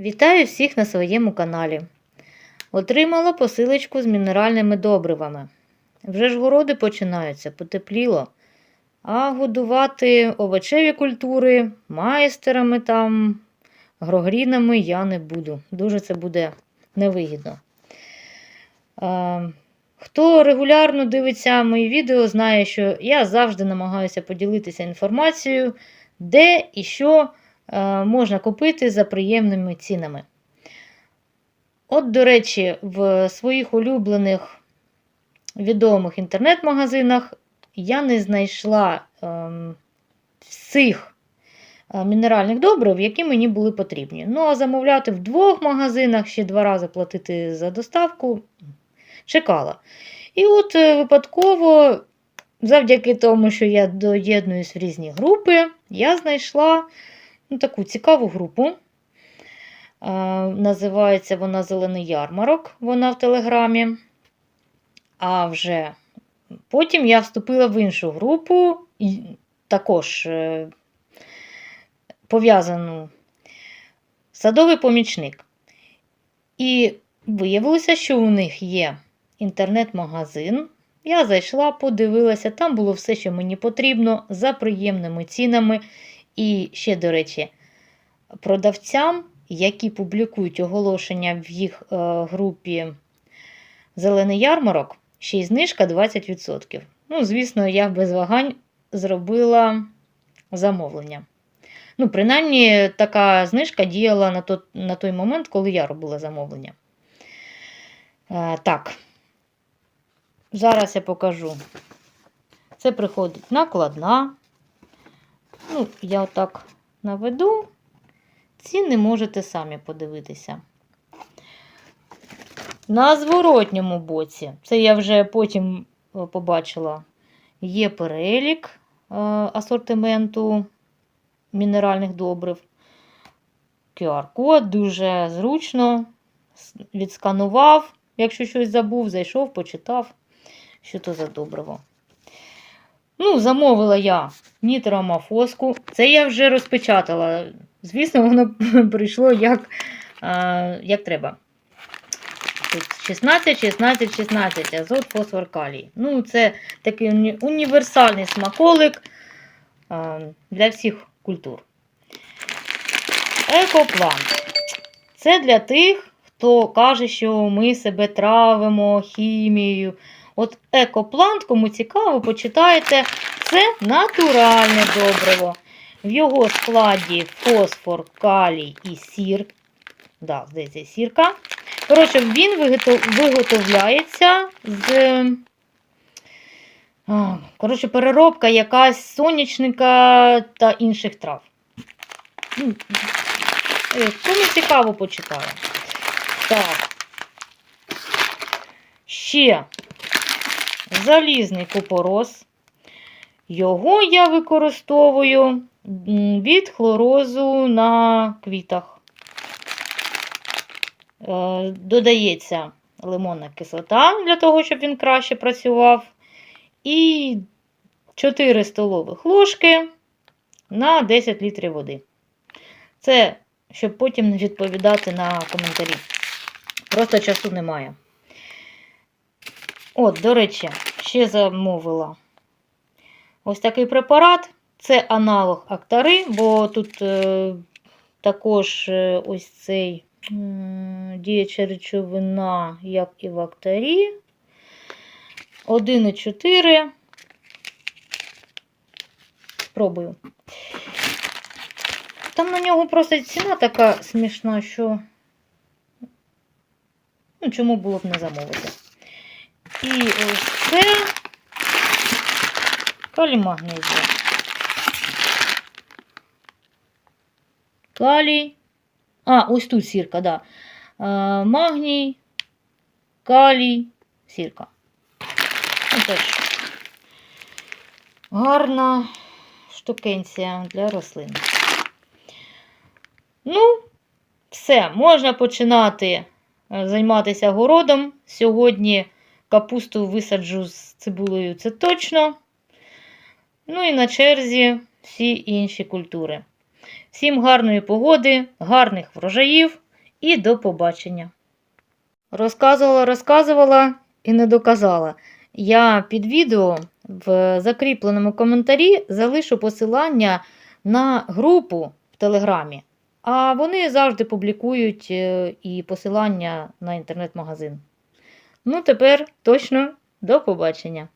Вітаю всіх на своєму каналі. Отримала посилочку з мінеральними добривами. Вже ж городи починаються, потепліло. А годувати овочеві культури майстерами там, грогрінами я не буду. Дуже це буде невигідно. Хто регулярно дивиться мої відео, знає, що я завжди намагаюся поділитися інформацією, де і що можна купити за приємними цінами. От, до речі, в своїх улюблених відомих інтернет-магазинах я не знайшла ем, всіх е, мінеральних добрив, які мені були потрібні. Ну, а замовляти в двох магазинах, ще два рази платити за доставку, чекала. І от е, випадково, завдяки тому, що я доєднуюсь в різні групи, я знайшла ну, таку цікаву групу. Е, називається вона Зелений ярмарок, вона в Телеграмі. А вже потім я вступила в іншу групу, і також е, пов'язану садовий помічник. І виявилося, що у них є інтернет-магазин. Я зайшла, подивилася, там було все, що мені потрібно, за приємними цінами. І ще, до речі, продавцям, які публікують оголошення в їх е, групі Зелений ярмарок, ще й знижка 20%. Ну, звісно, я без вагань зробила замовлення. Ну, принаймні, така знижка діяла на, то, на той момент, коли я робила замовлення. Е, так, зараз я покажу. Це приходить накладна. Ну, я отак наведу. Ціни можете самі подивитися. На зворотньому боці, це я вже потім е, побачила, є перелік е, асортименту мінеральних добрив. QR-код дуже зручно. Відсканував, якщо щось забув, зайшов, почитав, що то за добриво. Ну, замовила я нітромафоску. Це я вже розпечатала. Звісно, воно прийшло як, як треба. Тут 16, 16, 16, азот, фосфор, калій. Ну, це такий уні- універсальний смаколик для всіх культур. Екоплант. Це для тих, хто каже, що ми себе травимо хімією. От екоплант, кому цікаво, почитайте. Це натуральне добриво. В його складі фосфор, калій і сір. Да, здається, сірка. Коротше, він виготовляється з. Коротше, переробка якась сонячника та інших трав. Е, Кому цікаво почитаю. Так. Ще залізний купорос. Його я використовую від хлорозу на квітах. Е, Додається лимонна кислота для того, щоб він краще працював. І 4 столових ложки на 10 літрів води. Це щоб потім не відповідати на коментарі. Просто часу немає. От, до речі, ще замовила ось такий препарат. Це аналог Актари, бо тут е, також е, ось цей м, діюча речовина, як і в Актарі. 1,4. Спробую. Там на нього просто ціна така смішна, що ну, чому було б не замовити. І ось це калій магнезія. Калій. А, ось тут сірка, да. А, магній, калій, сірка. Ну, теж гарна штукенція для рослин. Ну, все, можна починати е, займатися городом. Сьогодні капусту висаджу з цибулею, це точно. Ну і на черзі всі інші культури. Всім гарної погоди, гарних врожаїв. і до побачення. Розказувала, розказувала і не доказала. Я під відео в закріпленому коментарі залишу посилання на групу в Телеграмі, а вони завжди публікують е, і посилання на інтернет-магазин. Ну, тепер точно до побачення.